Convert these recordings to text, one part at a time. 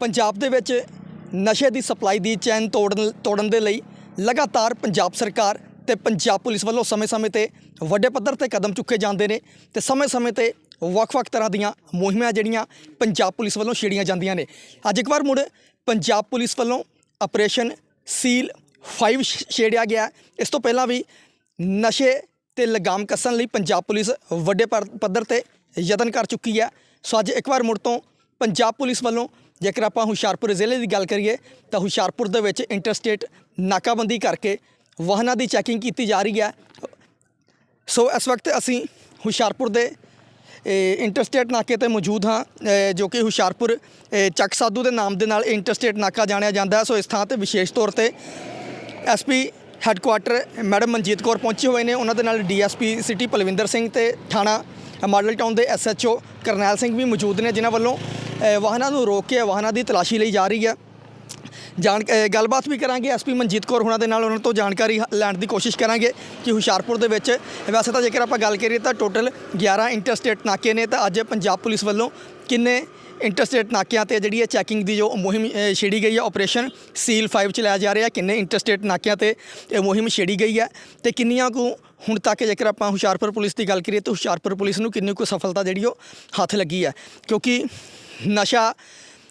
ਪੰਜਾਬ ਦੇ ਵਿੱਚ ਨਸ਼ੇ ਦੀ ਸਪਲਾਈ ਦੀ ਚੈਨ ਤੋੜਨ ਤੋੜਨ ਦੇ ਲਈ ਲਗਾਤਾਰ ਪੰਜਾਬ ਸਰਕਾਰ ਤੇ ਪੰਜਾਬ ਪੁਲਿਸ ਵੱਲੋਂ ਸਮੇਂ-ਸਮੇਂ ਤੇ ਵੱਡੇ ਪੱਧਰ ਤੇ ਕਦਮ ਚੁੱਕੇ ਜਾਂਦੇ ਨੇ ਤੇ ਸਮੇਂ-ਸਮੇਂ ਤੇ ਵੱਖ-ਵੱਖ ਤਰ੍ਹਾਂ ਦੀਆਂ ਮੁਹਿੰਮਾਂ ਜਿਹੜੀਆਂ ਪੰਜਾਬ ਪੁਲਿਸ ਵੱਲੋਂ ਛੇੜੀਆਂ ਜਾਂਦੀਆਂ ਨੇ। ਅੱਜ ਇੱਕ ਵਾਰ ਮੁੜ ਪੰਜਾਬ ਪੁਲਿਸ ਵੱਲੋਂ ਆਪਰੇਸ਼ਨ ਸੀਲ 5 ਛ- ਛੇੜਿਆ ਗਿਆ। ਇਸ ਤੋਂ ਪਹਿਲਾਂ ਵੀ ਨਸ਼ੇ ਤੇ ਲਗਾਮ ਕੱਸਣ ਲਈ ਪੰਜਾਬ ਪੁਲਿਸ ਵੱਡੇ ਪਰ- ਪੱਧਰ ਤੇ ਯਤਨ ਕਰ ਚੁੱਕੀ ਹੈ। ਸੋ ਅੱਜ ਇੱਕ ਵਾਰ ਮੁੜ ਤੋਂ ਪੰਜਾਬ ਪੁਲਿਸ ਵੱਲੋਂ ਜੇਕਰ ਆਪਾਂ ਹੁਸ਼ਿਆਰਪੁਰ ਜ਼ਿਲ੍ਹੇ ਦੀ ਗੱਲ ਕਰੀਏ, ਤਾਂ ਹੁਸ਼ਿਆਰਪੁਰ ਦੇ ਵਿੱਚ ਇੰਟਰਸਟੇਟ ਨਾਕਾਬੰਦੀ ਕਰਕੇ ਵਾਹਨਾਂ ਦੀ ਚੈਕਿੰਗ ਕੀਤੀ ਜਾ ਰਹੀ ਹੈ। ਸੋ ਇਸ ਵਕਤ ਅਸੀਂ ਹੁਸ਼ਿਆਰਪੁਰ ਦੇ ਇੰਟਰਸਟੇਟ ਨਾਕੇ ਤੇ ਮੌਜੂਦ ਹਾਂ ਜੋ ਕਿ ਹੁਸ਼ਿਆਰਪੁਰ ਚੱਕ ਸਾਧੂ ਦੇ ਨਾਮ ਦੇ ਨਾਲ ਇੰਟਰਸਟੇਟ ਨਾਕਾ ਜਾਣਿਆ ਜਾਂਦਾ ਹੈ। ਸੋ ਇਸ ਥਾਂ ਤੇ ਵਿਸ਼ੇਸ਼ ਤੌਰ ਤੇ SP headquarter madam Manjit Kaur ਪਹੁੰਚੇ ਹੋਏ ਨੇ। ਉਹਨਾਂ ਦੇ ਨਾਲ ਡੀਐਸਪੀ ਸਿਟੀ ਪਲਵਿੰਦਰ ਸਿੰਘ ਤੇ ਥਾਣਾ ਮਾਡਲ ਟਾਊਨ ਦੇ ਐਸਐਚਓ ਕਰਨੈਲ ਸਿੰਘ ਵੀ ਮੌਜੂਦ ਨੇ, ਜਿਨ੍ਹਾਂ ਵੱਲੋਂ ਵਾਹਨਾਂ ਨੂੰ ਰੋਕ ਕੇ ਵਾਹਨਾਂ ਦੀ ਤਲਾਸ਼ੀ ਲਈ ਜਾ ਰਹੀ ਹੈ। ਜਾਣ ਅ, ਗੱਲਬਾਤ ਵੀ ਕਰਾਂਗੇ। ਐਸਪੀ ਮਨਜੀਤ ਕੌਰ ਹੁਣਾਂ ਦੇ ਨਾਲ ਉਹਨਾਂ ਤੋਂ ਜਾਣਕਾਰੀ ਲੈਣ ਦੀ ਕੋਸ਼ਿਸ਼ ਕਰਾਂਗੇ ਕਿ ਹੁਸ਼ਿਆਰਪੁਰ ਦੇ ਵਿੱਚ ਵੈਸੇ ਤਾਂ ਜੇਕਰ ਆਪਾਂ ਗੱਲ ਕਰੀਏ ਤਾਂ ਟੋਟਲ 11 ਇੰਟਰਸਟੇਟ ਨਾਕੇ ਨੇ ਤਾਂ ਅੱਜ ਪੰਜਾਬ ਪੁਲਿਸ ਵੱਲੋਂ ਕਿੰਨੇ ਇੰਟਰਸਟੇਟ ਨਾਕਿਆਂ ਤੇ ਜਿਹੜੀ ਹੈ ਚੈਕਿੰਗ ਦੀ ਜੋ ਮੁਹਿੰਮ ਛੇੜੀ ਗਈ ਹੈ ਆਪਰੇਸ਼ਨ ਸੀਲ 5 ਚਲਾਇਆ ਜਾ ਰਿਹਾ ਕਿੰਨੇ ਇੰਟਰਸਟੇਟ ਨਾਕਿਆਂ ਤੇ ਇਹ ਮੁਹਿੰਮ ਛੇੜੀ ਗਈ ਹੈ ਤੇ ਕਿੰਨੀਆਂ ਕੁ ਹੁਣ ਤੱਕ ਜੇਕਰ ਆਪਾਂ ਹੁਸ਼ਿਆਰਪੁਰ ਪੁਲਿਸ ਦੀ ਗੱਲ ਕਰੀਏ ਤਾਂ ਹੁਸ਼ਿਆਰਪੁਰ ਪੁਲਿਸ ਨੂੰ ਕਿੰਨੀ ਕੁ ਸਫਲਤਾ ਜਿਹੜੀ ਉਹ ਹੱਥ ਲੱਗੀ ਹੈ। ਕਿਉਂਕਿ ਨਸ਼ਾ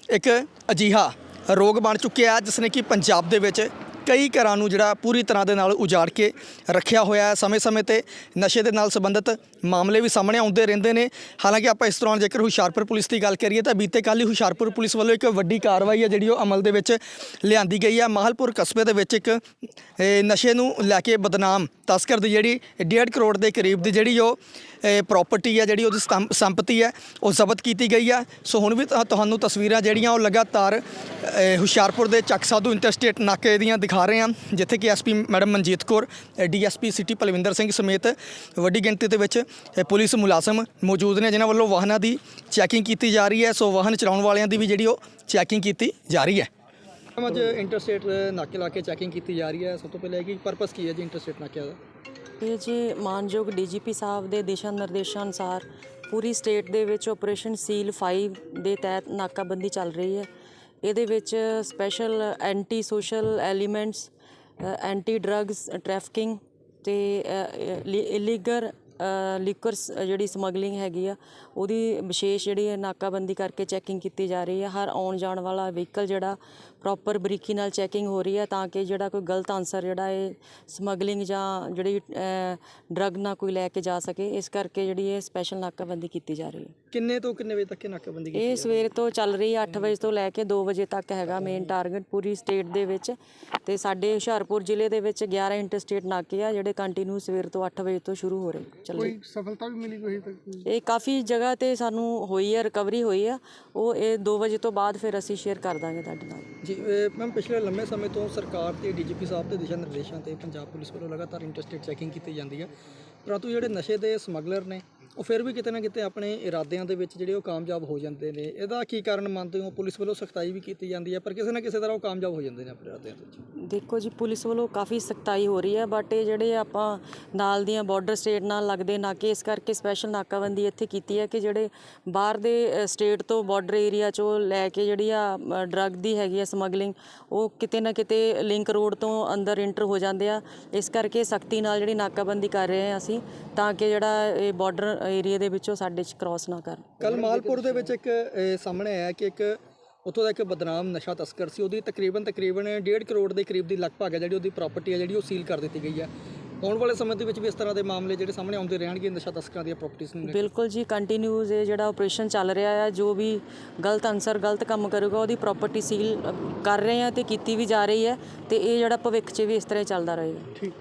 ਇੱਕ ਅਜੀਹਾ ਰੋਗ ਬਣ ਚੁੱਕਿਆ ਜਿਸ ਨੇ ਕਿ ਪੰਜਾਬ ਦੇ ਵਿੱਚ ਕਈ ਘਰਾਂ ਨੂੰ ਜਿਹੜਾ ਪੂਰੀ ਤਰ੍ਹਾਂ ਦੇ ਨਾਲ ਉਜਾੜ ਕੇ ਰੱਖਿਆ ਹੋਇਆ ਹੈ। ਸਮੇਂ-ਸਮੇਂ ਤੇ ਨਸ਼ੇ ਦੇ ਨਾਲ ਸੰਬੰਧਿਤ ਮਾਮਲੇ ਵੀ ਸਾਹਮਣੇ ਆਉਂਦੇ ਰਹਿੰਦੇ ਨੇ। ਹਾਲਾਂਕਿ ਆਪਾਂ ਇਸ ਦੌਰਾਨ ਜੇਕਰ ਹੁਸ਼ਿਆਰਪੁਰ ਪੁਲਿਸ ਦੀ ਗੱਲ ਕਰੀਏ ਤਾਂ ਬੀਤੇ ਕੱਲ੍ਹ ਹੀ ਹੁਸ਼ਿਆਰਪੁਰ ਪੁਲਿਸ ਵੱਲੋਂ ਇੱਕ ਵੱਡੀ ਕਾਰਵਾਈ ਹੈ ਜਿਹੜੀ ਉਹ ਅਮਲ ਦੇ ਵਿੱਚ ਲਿਆਂਦੀ ਗਈ ਹੈ। ਮਾਹਲਪੁਰ ਕਸਬੇ ਦੇ ਵਿੱਚ ਇੱਕ ਨਸ਼ੇ ਨੂੰ ਲੈ ਕੇ ਬਦਨਾਮ ਤਸਕਰ ਦੀ ਜਿਹੜੀ 1.5 ਕਰੋੜ ਦੇ ਕਰੀਬ ਦੀ ਜਿਹੜੀ ਉਹ ਪ੍ਰਾਪਰਟੀ ਹੈ, ਜਿਹੜੀ ਉਹਦੀ ਸਤੰਪ- ਸੰਪਤੀ ਹੈ, ਉਹ ਜ਼ਬਤ ਕੀਤੀ ਗਈ ਹੈ। ਸੋ ਹੁਣ ਵੀ ਤੁਹਾਨੂੰ ਤਸਵੀਰਾਂ ਜਿਹੜੀਆਂ ਉਹ ਲਗਾਤਾਰ ਹੁਸ਼ਿਆਰਪੁਰ ਦੇ ਚੱਕ ਸਾਧੂ ਇੰਟਰਸਟੇਟ ਨਾਕੇ ਦੀਆਂ ਦਿਖਾ ਰਹੇ ਹਾਂ, ਜਿੱਥੇ ਕਿ SP madam Manjit Kaur DSP city Palwinder Singh ਸਮੇਤ ਵੱਡੀ ਗਿਣਤੀ ਦੇ ਵਿੱਚ ਪੁਲਿਸ ਮੁਲਾਜ਼ਮ ਮੌਜੂਦ ਨੇ, ਜਿਨ੍ਹਾਂ ਵੱਲੋਂ ਵਾਹਨਾਂ ਦੀ ਚੈਕਿੰਗ ਕੀਤੀ ਜਾ ਰਹੀ ਹੈ। ਸੋ ਵਾਹਨ ਚਲਾਉਣ ਵਾਲਿਆਂ ਦੀ ਵੀ ਜਿਹੜੀ ਉਹ ਚੈਕਿੰਗ ਕੀਤੀ ਜਾ ਰਹੀ ਹੈ। ਅੱਜ ਇੰਟਰਸਟੇਟ ਨਾਕੇ ਲਾ ਕੇ ਚੈਕਿੰਗ ਕੀਤੀ ਜਾ ਰਹੀ ਹੈ। ਸਭ ਤੋਂ ਪਹਿਲਾਂ ਇਹ ਕਿ ਪਰਪਸ ਕੀ ਹੈ ਜੀ ਇੰਟਰਸਟੇਟ ਨਾਕਿਆਂ ਦਾ? ਇਹ ਜੀ ਮਾਨਯੋਗ ਡੀਜੀਪੀ ਸਾਹਿਬ ਦੇ ਦਿਸ਼ਾ ਨਿਰਦੇਸ਼ਾਂ ਅਨੁਸਾਰ ਪੂਰੀ ਸਟੇਟ ਦੇ ਵਿੱਚ ਆਪਰੇਸ਼ਨ ਸੀਲ 5 ਦੇ ਤਹਿਤ ਨਾਕਾਬੰਦੀ ਚੱਲ ਰਹੀ ਹੈ। ਇਹਦੇ ਵਿੱਚ special anti social elements anti drugs trafficking ਤੇ ਇਲੀਗਲ ਲਿਕਰਸ ਜਿਹੜੀ ਸਮਗਲਿੰਗ ਹੈਗੀ ਆ ਉਹਦੀ ਵਿਸ਼ੇਸ਼ ਜਿਹੜੀ ਨਾਕਾਬੰਦੀ ਕਰਕੇ ਚੈਕਿੰਗ ਕੀਤੀ ਜਾ ਰਹੀ ਹੈ ਹਰ ਆਉਣ ਜਾਣ ਵਾਲਾ ਵਹੀਕਲ ਜਿਹੜਾ ਪ੍ਰੋਪਰ ਬਰੀਕੀ ਨਾਲ ਚੈਕਿੰਗ ਹੋ ਰਹੀ ਹੈ ਤਾਂ ਕਿ ਜਿਹੜਾ ਕੋਈ ਗਲਤ ਆਨਸਰ ਜਿਹੜਾ ਇਹ ਸਮਗਲਿੰਗ ਜਾਂ ਜਿਹੜੀ ਡਰੱਗ ਨਾ ਕੋਈ ਲੈ ਕੇ ਜਾ ਸਕੇ ਇਸ ਕਰਕੇ ਜਿਹੜੀ ਇਹ ਸਪੈਸ਼ਲ ਨਾਕਾਬੰਦੀ ਕੀਤੀ ਜਾ ਰਹੀ ਹੈ ਕਿੰਨੇ ਤੋਂ ਕਿੰਨੇ ਵਜੇ ਤੱਕ ਇਹ ਨਾਕਾਬੰਦੀ ਕੀਤੀ ਇਹ ਸਵੇਰ ਤੋਂ ਚੱਲ ਰਹੀ ਹੈ 8 ਵਜੇ ਤੋਂ ਲੈ ਕੇ 2 ਵਜੇ ਤੱਕ ਹੈਗਾ ਮੇਨ ਟਾਰਗੇਟ ਪੂਰੀ ਸਟੇਟ ਦੇ ਵਿੱਚ। ਤੇ ਸਾਡੇ ਹੁਸ਼ਿਆਰਪੁਰ ਜ਼ਿਲ੍ਹੇ ਦੇ ਵਿੱਚ 11 ਇੰਟਰਸਟੇਟ ਨਾਕੇ ਆ ਜਿਹੜੇ ਕੰਟੀਨਿਊ ਸਵੇਰ ਤੋਂ 8 ਵਜੇ ਤੋਂ ਸ਼ੁਰੂ ਹੋ ਰਹੇ। ਚੱਲੇ। ਕੋਈ ਸਫਲਤਾ ਵੀ ਮਿਲੀ ਕੋਈ ਤੱਕ ਇਹ ਕਾਫੀ ਜਗ੍ਹਾ ਤੇ ਸਾਨੂੰ ਹੋਈ ਹੈ ਰਿਕਵਰੀ ਹੋਈ ਆ। ਉਹ ਇਹ 2 ਵਜੇ ਤੋਂ ਬਾਅਦ ਫਿਰ ਅਸੀਂ ਸ਼ੇਅਰ ਕਰ ਦਾਂਗੇ ਤੁਹਾਡੇ ਨਾਲ। ਜੀ ਮੈਮ ਪਿਛਲੇ ਲੰਮੇ ਸਮੇਂ ਤੋਂ ਸਰਕਾਰ ਤੇ ਡੀਜੀਪੀ ਸਾਹਿਬ ਦੇ ਦਿਸ਼ਾ ਨਿਰਦੇਸ਼ਾਂ ਤੇ ਪੰਜਾਬ ਪੁਲਿਸ ਵੱਲੋਂ ਲਗਾਤਾਰ ਇੰਟਰਸਟੇਟ ਚੈਕਿੰਗ ਕੀਤੀ ਜਾਂਦੀ ਹੈ ਪਰੰਤੂ ਜਿਹੜੇ ਨਸ਼ੇ ਦੇ ਸਮਗਲਰ ਨੇ ਉਹ ਫਿਰ ਵੀ ਕਿਤੇ ਨਾ ਕਿਤੇ ਆਪਣੇ ਇਰਾਦਿਆਂ ਦੇ ਵਿੱਚ ਜਿਹੜੇ ਉਹ ਕਾਮਯਾਬ ਹੋ ਜਾਂਦੇ ਨੇ, ਇਹਦਾ ਕੀ ਕਾਰਨ ਮੰਨਦੇ ਹੋ? ਪੁਲਿਸ ਵੱਲੋਂ ਸਖਤਾਈ ਵੀ ਕੀਤੀ ਜਾਂਦੀ ਹੈ, ਪਰ ਕਿਸੇ ਨਾ ਕਿਸੇ ਤਰ੍ਹਾਂ ਉਹ ਕਾਮਯਾਬ ਹੋ ਜਾਂਦੇ ਨੇ ਆਪਣੇ ਇਰਾਦਿਆਂ ਦੇ ਵਿੱਚ। ਦੇਖੋ ਜੀ, ਪੁਲਿਸ ਵੱਲੋਂ ਕਾਫੀ ਸਖਤਾਈ ਹੋ ਰਹੀ ਹੈ ਬਟ ਇਹ ਜਿਹੜੇ ਆਪਾਂ ਨਾਲ ਦੀਆਂ ਬਾਰਡਰ ਸਟੇਟ ਨਾਲ ਲੱਗਦੇ ਨਾਕੇ, ਇਸ ਕਰਕੇ ਸਪੈਸ਼ਲ ਨਾਕਾਬੰਦੀ ਇੱਥੇ ਕੀਤੀ ਹੈ ਕਿ ਜਿਹੜੇ ਬਾਹਰ ਦੇ ਸਟੇਟ ਤੋਂ ਬਾਰਡਰ ਏਰੀਆ ਚੋਂ ਲੈ ਕੇ ਜਿਹੜੀ ਆ ਡਰੱਗ ਦੀ ਹੈਗੀ ਆ ਸਮਗਲਿੰਗ ਉਹ ਕਿਤੇ ਨਾ ਕਿਤੇ ਲਿੰਕ ਰੋਡ ਤੋਂ ਅੰਦਰ ਇੰਟਰ ਹੋ ਜਾਂਦੇ ਆ। ਇਸ ਕਰਕੇ ਸਖਤੀ ਨਾਲ ਜਿਹੜੀ ਨਾਕਾਬੰਦੀ ਕਰ ਰਹੇ ਹਾਂ ਅਸੀਂ, ਤਾਂ ਕਿ ਜਿਹੜਾ ਇਹ ਬਾਰਡਰ ਏਰੀਆ ਦੇ ਵਿੱਚੋਂ ਸਾਡੇ ਚ ਕ੍ਰਾਸ ਨਾ ਕਰਨ ਕੱਲ ਮਾਲਪੁਰ ਦੇ ਵਿੱਚ ਇੱਕ ਇਹ ਸਾਹਮਣੇ ਆਇਆ ਕਿ ਇੱਕ ਉੱਥੋਂ ਦਾ ਇੱਕ ਬਦਨਾਮ ਨਸ਼ਾ ਤਸਕਰ ਸੀ। ਉਹਦੀ ਤਕਰੀਬਨ ਤਕਰੀਬਨ 1.5 ਕਰੋੜ ਦੇ ਕਰੀਬ ਦੀ ਲਗਭਗ ਹੈ ਜਿਹੜੀ ਉਹਦੀ ਪ੍ਰਾਪਰਟੀ ਹੈ ਜਿਹੜੀ ਉਹ ਸੀਲ ਕਰ ਦਿੱਤੀ ਗਈ ਹੈ। ਆਉਣ ਵਾਲੇ ਸਮੇਂ ਦੇ ਵਿੱਚ ਵੀ ਇਸ ਤਰ੍ਹਾਂ ਦੇ ਮਾਮਲੇ ਜਿਹੜੇ ਸਾਹਮਣੇ ਆਉਂਦੇ ਰਹਿਣਗੇ ਨਸ਼ਾ ਤਸਕਰਾਂ ਦੀਆਂ ਪ੍ਰਾਪਰਟੀਆਂ ਨੂੰ। ਬਿਲਕੁਲ ਜੀ ਕੰਟੀਨਿਊਸ ਇਹ ਜਿਹੜਾ ਆਪਰੇਸ਼ਨ ਚੱਲ ਰਿਹਾ ਹੈ ਜੋ ਵੀ ਗਲਤ ਅਨਸਰ ਗਲਤ ਕੰਮ ਕਰੂਗਾ ਉਹਦੀ ਪ੍ਰਾਪਰਟੀ ਸੀਲ ਕਰ ਰਹੇ ਆ ਤੇ ਕੀਤੀ ਵੀ ਜਾ ਰਹੀ ਹੈ ਤੇ ਇਹ ਜਿਹੜਾ ਭਵਿੱਖ 'ਚ ਵੀ ਇਸ ਤਰ੍ਹਾਂ ਹੀ ਚੱਲਦਾ ਰਹੇਗਾ। ਠੀਕ।